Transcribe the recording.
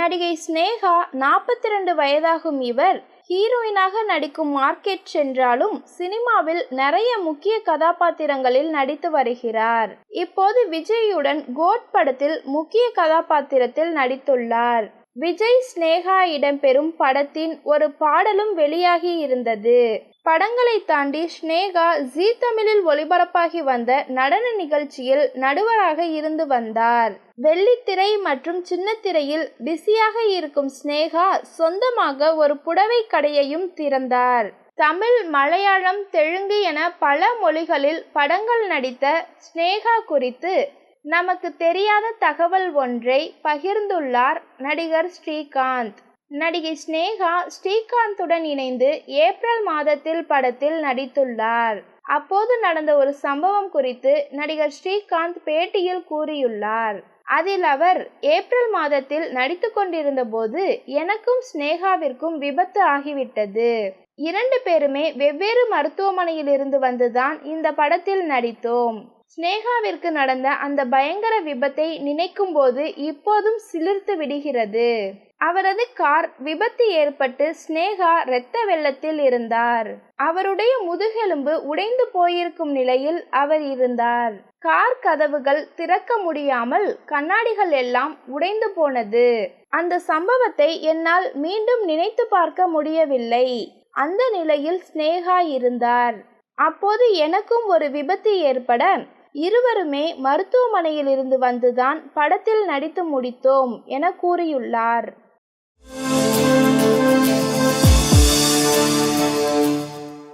நடிகை ஸ்னேகா நாற்பத்தி ரெண்டு வயதாகும் இவர் ஹீரோயினாக நடிக்கும் மார்க்கெட் சென்றாலும் சினிமாவில் நிறைய முக்கிய கதாபாத்திரங்களில் நடித்து வருகிறார். இப்போது விஜயுடன் கோட் படத்தில் முக்கிய கதாபாத்திரத்தில் நடித்துள்ளார். விஜய் ஸ்னேகா இடம்பெறும் படத்தின் ஒரு பாடலும் வெளியாகி இருந்தது. படங்களை தாண்டி ஸ்னேகா ஜீ தமிழில் ஒளிபரப்பாகி வந்த நடன நிகழ்ச்சியில் நடுவராக இருந்து வந்தார். வெள்ளித்திரை மற்றும் சின்னத்திரையில் பிஸியாக இருக்கும் ஸ்னேகா சொந்தமாக ஒரு புடவை கடையையும் திறந்தார். தமிழ் மலையாளம் தெலுங்கு என பல மொழிகளில் படங்கள் நடித்த ஸ்னேகா குறித்து நமக்கு தெரியாத தகவல் ஒன்றை பகிர்ந்துள்ளார் நடிகர் ஸ்ரீகாந்த். நடிகை ஸ்னேகா ஸ்ரீகாந்துடன் இணைந்து ஏப்ரல் மாதத்தில் படத்தில் நடித்துள்ளார். அப்போது நடந்த ஒரு சம்பவம் குறித்து நடிகர் ஸ்ரீகாந்த் பேட்டியில் கூறியுள்ளார். அதில் அவர் ஏப்ரல் மாதத்தில் நடித்து கொண்டிருந்த போது எனக்கும் ஸ்னேகாவிற்கும் விபத்து ஆகிவிட்டது. இரண்டு பேருமே வெவ்வேறு மருத்துவமனையில் இருந்து வந்துதான் இந்த படத்தில் நடித்தோம். ஸ்னேகாவிற்கு நடந்த அந்த பயங்கர விபத்தை நினைக்கும் போது இப்போதும் சிலிர்த்து விடுகிறது. அவரது கார் விபத்து ஏற்பட்டு ஸ்னேகா இரத்த வெள்ளத்தில் இருந்தார். அவருடைய முதுகெலும்பு உடைந்து போயிருக்கும் நிலையில் அவர் இருந்தார். கார் கதவுகள் திறக்க முடியாமல் கண்ணாடிகள் எல்லாம் உடைந்து போனது. அந்த சம்பவத்தை என்னால் மீண்டும் நினைத்து பார்க்க முடியவில்லை. அந்த நிலையில் ஸ்னேகா இருந்தார். அப்போது எனக்கும் ஒரு விபத்து ஏற்பட இருவருமே மருத்துவமனையில் இருந்து வந்துதான் படத்தில் நடித்து முடித்தோம் என கூறியுள்ளார்.